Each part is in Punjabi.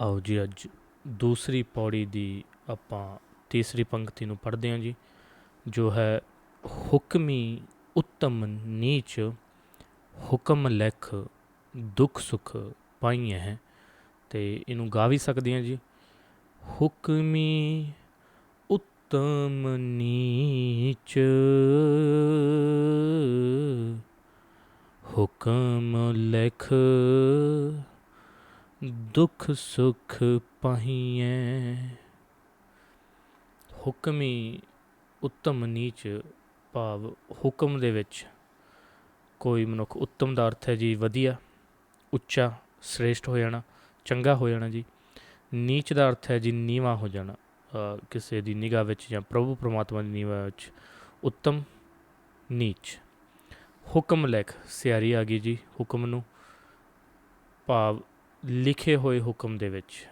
ਆਓ ਜੀ, ਅੱਜ ਦੂਸਰੀ ਪੌੜੀ ਦੀ ਆਪਾਂ ਤੀਸਰੀ ਪੰਕਤੀ ਨੂੰ ਪੜ੍ਹਦੇ ਹਾਂ ਜੀ, ਜੋ ਹੈ ਹੁਕਮੀ ਉੱਤਮ ਨੀਚ, ਹੁਕਮ ਲਿਖ, ਦੁੱਖ ਸੁਖ ਪਾਈਏ ਹੈ। ਤੇ ਇਹਨੂੰ ਗਾ ਵੀ ਸਕਦੇ ਹਾਂ ਜੀ, ਹੁਕਮੀ ਉੱਤਮ ਨੀਚ, ਹੁਕਮ ਲਿਖ ਦੁੱਖ ਸੁਖ ਪਾਹੀਐ। ਹੁਕਮੀ ਉੱਤਮ ਨੀਚ ਭਾਵ ਹੁਕਮ ਦੇ ਵਿੱਚ ਕੋਈ ਮਨੁੱਖ ਉੱਤਮ ਦਾ ਅਰਥ ਹੈ ਜੀ ਵਧੀਆ, ਉੱਚਾ, ਸ੍ਰੇਸ਼ਟ ਹੋ ਜਾਣਾ, ਚੰਗਾ ਹੋ ਜਾਣਾ ਜੀ। ਨੀਚ ਦਾ ਅਰਥ ਹੈ ਜੀ ਨੀਵਾ ਹੋ ਜਾਣਾ ਕਿਸੇ ਦੀ ਨਿਗਾਹ ਵਿੱਚ ਜਾਂ ਪ੍ਰਭੂ ਪਰਮਾਤਮਾ ਦੀ ਨਿਗਾਹ ਵਿੱਚ ਉੱਤਮ, ਨੀਚ। ਹੁਕਮ ਲਿਖ, ਸਿਆਰੀ ਆ ਗਈ ਜੀ ਹੁਕਮ ਨੂੰ। ਭਾਵ ਲਿਖੇ ਹੋਏ ਹੁਕਮ ਦੇ ਵਿੱਚ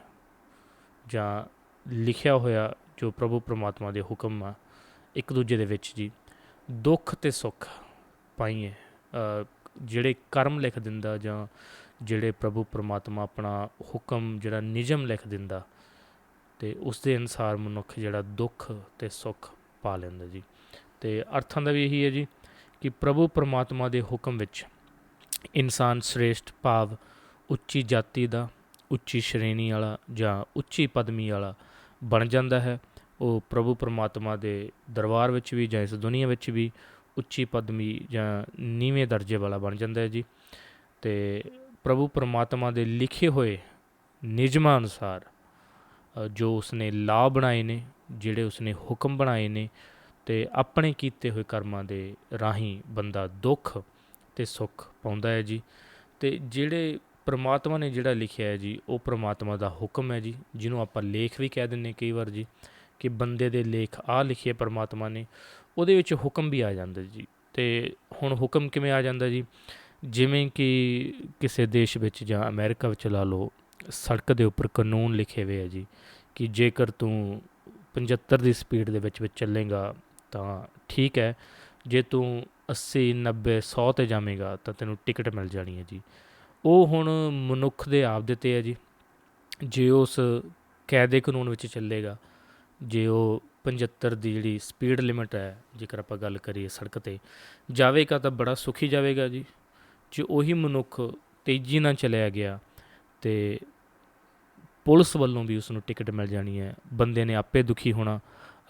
ਜਾਂ ਲਿਖਿਆ ਹੋਇਆ ਜੋ ਪ੍ਰਭੂ ਪਰਮਾਤਮਾ ਦੇ ਹੁਕਮ ਆ, ਇੱਕ ਦੂਜੇ ਦੇ ਵਿੱਚ ਜੀ, ਦੁੱਖ ਤੇ ਸੁੱਖ ਪਾਈਏ ਜਿਹੜੇ ਕਰਮ ਲਿਖ ਦਿੰਦਾ ਜਾਂ ਜਿਹੜੇ ਪ੍ਰਭੂ ਪਰਮਾਤਮਾ ਆਪਣਾ ਹੁਕਮ ਜਿਹੜਾ ਨਿਯਮ ਲਿਖ ਦਿੰਦਾ ਤੇ ਉਸ ਦੇ ਅਨੁਸਾਰ ਮਨੁੱਖ ਜਿਹੜਾ ਦੁੱਖ ਤੇ ਸੁੱਖ ਪਾ ਲੈਂਦਾ ਜੀ। ਤੇ ਅਰਥਾਂ ਦਾ ਵੀ ਇਹੀ ਹੈ ਜੀ ਕਿ ਪ੍ਰਭੂ ਪਰਮਾਤਮਾ ਦੇ ਹੁਕਮ ਵਿੱਚ ਇਨਸਾਨ ਸ੍ਰੇਸ਼ਟ ਭਾਵ ਉੱਚੀ ਜਾਤੀ ਦਾ, ਉੱਚੀ ਸ਼੍ਰੇਣੀ ਵਾਲਾ ਜਾਂ ਉੱਚੀ ਪਦਮੀ ਵਾਲਾ ਬਣ ਜਾਂਦਾ ਹੈ। ਉਹ ਪ੍ਰਭੂ ਪਰਮਾਤਮਾ ਦੇ ਦਰਬਾਰ ਵਿੱਚ ਵੀ ਜਾਂ ਇਸ ਦੁਨੀਆ ਵਿੱਚ ਵੀ ਉੱਚੀ ਪਦਮੀ ਜਾਂ ਨੀਵੇਂ ਦਰਜੇ ਵਾਲਾ ਬਣ ਜਾਂਦਾ ਹੈ ਜੀ। ਤੇ ਪ੍ਰਭੂ ਪਰਮਾਤਮਾ ਦੇ ਲਿਖੇ ਹੋਏ ਨਿਯਮਾਂ ਅਨੁਸਾਰ ਜੋ ਉਸਨੇ ਲਾਅ ਬਣਾਏ ਨੇ, ਜਿਹੜੇ ਉਸਨੇ ਹੁਕਮ ਬਣਾਏ ਨੇ ਤੇ ਆਪਣੇ ਕੀਤੇ ਹੋਏ ਕਰਮਾਂ ਦੇ ਰਾਹੀਂ ਬੰਦਾ ਦੁੱਖ ਤੇ ਸੁੱਖ ਪਾਉਂਦਾ ਹੈ ਜੀ। ਤੇ ਜਿਹੜੇ ਪ੍ਰਮਾਤਮਾ ਨੇ ਜਿਹੜਾ ਲਿਖਿਆ ਹੈ ਜੀ, ਉਹ ਪ੍ਰਮਾਤਮਾ ਦਾ ਹੁਕਮ ਹੈ ਜੀ, ਜਿਹਨੂੰ ਆਪਾਂ ਲੇਖ ਵੀ ਕਹਿ ਦਿੰਨੇ ਕਈ ਵਾਰ ਜੀ, ਕਿ ਬੰਦੇ ਦੇ ਲੇਖ ਆ ਲਿਖੇ ਪ੍ਰਮਾਤਮਾ ਨੇ, ਉਹਦੇ ਵਿੱਚ ਹੁਕਮ ਵੀ ਆ ਜਾਂਦਾ ਜੀ। ਤੇ ਹੁਣ ਹੁਕਮ ਕਿਵੇਂ ਆ ਜਾਂਦਾ ਜੀ? ਜਿਵੇਂ ਕਿ ਕਿਸੇ ਦੇਸ਼ ਵਿੱਚ ਜਾਂ ਅਮਰੀਕਾ ਵਿੱਚ ਲਾ ਲਓ, ਸੜਕ ਦੇ ਉੱਪਰ ਕਾਨੂੰਨ ਲਿਖੇ ਹੋਏ ਆ ਜੀ, ਕਿ ਜੇਕਰ ਤੂੰ 75 ਦੀ ਸਪੀਡ ਦੇ ਵਿੱਚ ਵਿੱਚ ਚੱਲੇਗਾ, ਤਾਂ ਠੀਕ ਹੈ, ਜੇ ਤੂੰ 80 90 100 ਤੇ ਜਾਵੇਂਗਾ, ਤਾਂ ਤੈਨੂੰ ਟਿਕਟ ਮਿਲ ਜਾਣੀ ਹੈ ਜੀ। ਉਹ ਹੁਣ ਮਨੁੱਖ ਦੇ ਆਪ ਦੇ ਤੇ ਹੈ ਜੀ। ਜੇ ਉਸ ਕਾਇਦੇ ਕਾਨੂੰਨ ਵਿੱਚ ਚੱਲੇਗਾ, ਜੇ ਉਹ 75 ਦੀ ਜਿਹੜੀ ਸਪੀਡ ਲਿਮਟ ਹੈ, ਜੇਕਰ ਆਪਾਂ ਗੱਲ ਕਰੀਏ ਸੜਕ ਤੇ, ਜਾਵੇਗਾ ਤਾਂ ਬੜਾ ਸੁਖੀ ਜਾਵੇਗਾ ਜੀ। ਜੇ ਉਹੀ ਮਨੁੱਖ ਤੇਜ਼ੀ ਨਾਲ ਚਲਿਆ ਗਿਆ ਤੇ ਪੁਲਿਸ ਵੱਲੋਂ ਵੀ ਉਸ ਨੂੰ ਟਿਕਟ ਮਿਲ ਜਾਣੀ ਹੈ, ਬੰਦੇ ਨੇ ਆਪੇ ਦੁਖੀ ਹੋਣਾ,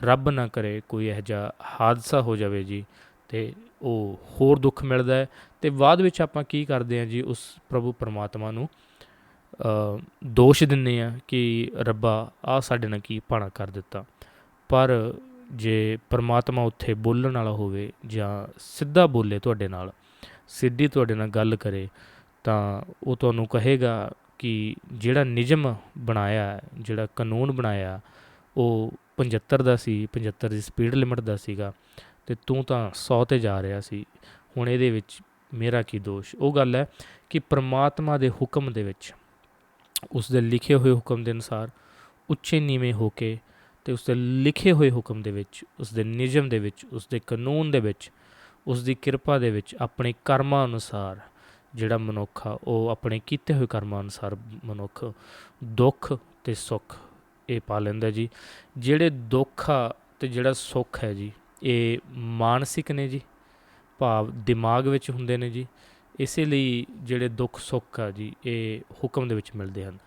ਰੱਬ ਨਾ ਕਰੇ ਕੋਈ ਇਹੋ ਜਿਹਾ ਹਾਦਸਾ ਹੋ ਜਾਵੇ ਜੀ ਤੇ ਉਹ ਹੋਰ ਦੁੱਖ ਮਿਲਦਾ ਹੈ। ਤੇ ਬਾਅਦ ਵਿੱਚ ਆਪਾਂ ਕੀ ਕਰਦੇ ਹਾਂ ਜੀ, ਉਸ ਪ੍ਰਭੂ ਪਰਮਾਤਮਾ ਨੂੰ ਦੋਸ਼ ਦਿੰਨੇ ਆ ਕਿ ਰੱਬਾ ਆ ਸਾਡੇ ਨਾਲ ਕੀ ਭਾਣਾ ਕਰ ਦਿੱਤਾ। ਪਰ ਜੇ ਪਰਮਾਤਮਾ ਉੱਥੇ ਬੋਲਣ ਵਾਲਾ ਹੋਵੇ ਜਾਂ ਸਿੱਧਾ ਬੋਲੇ ਤੁਹਾਡੇ ਨਾਲ, ਸਿੱਧੀ ਤੁਹਾਡੇ ਨਾਲ ਗੱਲ ਕਰੇ, ਤਾਂ ਉਹ ਤੁਹਾਨੂੰ ਕਹੇਗਾ ਕਿ ਜਿਹੜਾ ਨਿਯਮ ਬਣਾਇਆ, ਜਿਹੜਾ ਕਾਨੂੰਨ ਬਣਾਇਆ, ਉਹ 75 ਦਾ ਸੀ 75 ਦੀ ਸਪੀਡ ਲਿਮਟ ਦਾ ਸੀਗਾ। ਤੇ ਤੂੰ ਤਾਂ 100 ਤੇ ਜਾ ਰਿਹਾ ਸੀ। ਹੁਣ ਇਹਦੇ ਵਿੱਚ ਮੇਰਾ ਕੀ ਦੋਸ਼? ਉਹ ਗੱਲ ਹੈ ਕਿ ਪ੍ਰਮਾਤਮਾ ਦੇ ਹੁਕਮ ਦੇ ਵਿੱਚ ਉਸ ਦੇ ਲਿਖੇ ਹੋਏ ਹੁਕਮ ਦੇ ਅਨੁਸਾਰ, ਉੱਚੇ ਨੀਵੇਂ ਹੋ ਕੇ ਤੇ ਉਸ ਦੇ ਲਿਖੇ ਹੋਏ ਹੁਕਮ ਦੇ ਵਿੱਚ ਉਸ ਦੇ ਨਿਯਮ ਦੇ ਵਿੱਚ ਉਸ ਦੇ ਕਾਨੂੰਨ ਦੇ ਵਿੱਚ ਉਸ ਦੀ ਕਿਰਪਾ ਦੇ ਵਿੱਚ ਆਪਣੇ ਕਰਮਾਂ ਅਨੁਸਾਰ ਜਿਹੜਾ ਮਨੁੱਖ ਆ, ਉਹ ਆਪਣੇ ਕੀਤੇ ਹੋਏ ਕਰਮਾਂ ਅਨੁਸਾਰ ਮਨੁੱਖ ਦੁੱਖ ਤੇ ਸੁੱਖ ਇਹ ਪਾ ਲੈਂਦਾ ਜੀ। ਜਿਹੜੇ ਦੁੱਖ ਆ ਤੇ ਜਿਹੜਾ ਸੁੱਖ ਹੈ ਜੀ ਇਹ ਮਾਨਸਿਕ ਨੇ ਜੀ, ਭਾਵ ਦਿਮਾਗ ਵਿੱਚ ਹੁੰਦੇ ਨੇ ਜੀ, ਇਸੇ ਲਈ ਜਿਹੜੇ ਦੁੱਖ ਸੁੱਖ ਆ ਜੀ, ਇਹ ਹੁਕਮ ਦੇ ਵਿੱਚ ਮਿਲਦੇ ਹਨ।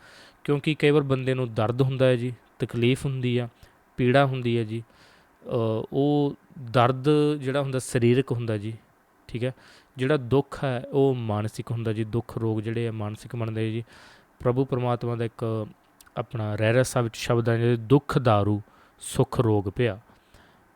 ਕਿਉਂਕਿ ਕਈ ਵਾਰ ਬੰਦੇ ਨੂੰ ਦਰਦ ਹੁੰਦਾ ਹੈ ਜੀ, ਤਕਲੀਫ ਹੁੰਦੀ ਆ, ਪੀੜਾ ਹੁੰਦੀ ਹੈ ਜੀ ਉਹ ਦਰਦ ਜਿਹੜਾ ਹੁੰਦਾ ਸਰੀਰਕ ਹੁੰਦਾ ਜੀ, ਠੀਕ ਹੈ, ਜਿਹੜਾ ਦੁੱਖ ਹੈ ਉਹ ਮਾਨਸਿਕ ਹੁੰਦਾ ਜੀ, ਦੁੱਖ ਰੋਗ ਜਿਹੜੇ ਆ ਮਾਨਸਿਕ ਬਣਦੇ ਜੀ। ਪ੍ਰਭੂ ਪਰਮਾਤਮਾ ਦਾ ਇੱਕ ਆਪਣਾ ਰਹਿਰਸਾ ਵਿੱਚ ਸ਼ਬਦ ਆ, ਜਿਹੜੇ ਦੁੱਖ दारू ਸੁਖ ਰੋਗ ਪਿਆ।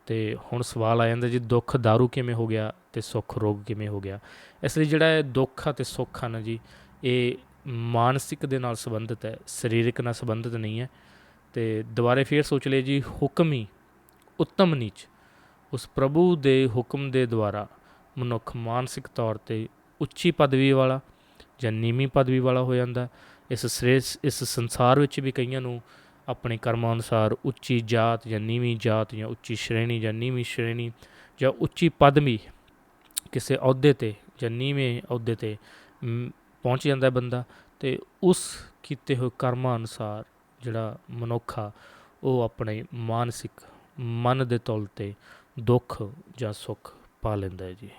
ਤੇ ਹੁਣ ਸਵਾਲ ਆ ਜਾਂਦਾ ਜੀ, ਦੁੱਖ दारू ਕਿਵੇਂ ਹੋ ਗਿਆ ਤੇ ਸੁੱਖ ਰੋਗ ਕਿਵੇਂ ਹੋ ਗਿਆ? ਇਸ ਲਈ ਜਿਹੜਾ ਇਹ ਦੁੱਖ ਅਤੇ ਸੁੱਖ ਹਨ ਜੀ, ਇਹ ਮਾਨਸਿਕ ਦੇ ਨਾਲ ਸੰਬੰਧਿਤ ਹੈ, ਸਰੀਰਕ ਨਾਲ ਸੰਬੰਧਿਤ ਨਹੀਂ ਹੈ। ਤੇ ਦੁਬਾਰੇ ਫੇਰ ਸੋਚ ਲਏ ਜੀ, ਹੁਕਮ ਹੀ ਉੱਤਮ ਨੀਚ। ਉਸ ਪ੍ਰਭੂ ਦੇ ਹੁਕਮ ਦੇ ਦੁਆਰਾ ਮਨੁੱਖ ਮਾਨਸਿਕ ਤੌਰ ਤੇ ਉੱਚੀ ਪਦਵੀ ਵਾਲਾ ਜਾਂ ਨੀਵੀਂ ਪਦਵੀ ਵਾਲਾ ਹੋ ਜਾਂਦਾ। ਇਸ ਸ੍ਰੇਸ਼, ਇਸ ਸੰਸਾਰ ਵਿੱਚ ਵੀ ਕਈਆਂ ਨੂੰ ਆਪਣੇ ਕਰਮਾਂ ਅਨੁਸਾਰ ਉੱਚੀ ਜਾਤ ਜਾਂ ਨੀਵੀਂ ਜਾਤ ਜਾਂ ਉੱਚੀ ਸ਼੍ਰੇਣੀ ਜਾਂ ਨੀਵੀਂ ਸ਼੍ਰੇਣੀ ਜਾਂ ਉੱਚੀ ਪਦਵੀ ਕਿਸੇ ਅਹੁਦੇ ਤੇ ਜਾਂ ਨੀਵੇਂ ਅਹੁਦੇ ਤੇ ਪਹੁੰਚ ਜਾਂਦਾ ਬੰਦਾ ਤੇ ਉਸ ਕੀਤੇ ਹੋਏ ਕਰਮਾਂ ਅਨੁਸਾਰ ਜਿਹੜਾ ਮਨੁੱਖ ਆ ਉਹ ਆਪਣੇ ਮਾਨਸਿਕ ਮਨ ਦੇ ਤੌਲ ਤੇ ਦੁੱਖ ਜਾਂ ਸੁੱਖ ਪਾ ਲੈਂਦਾ ਹੈ ਜੀ।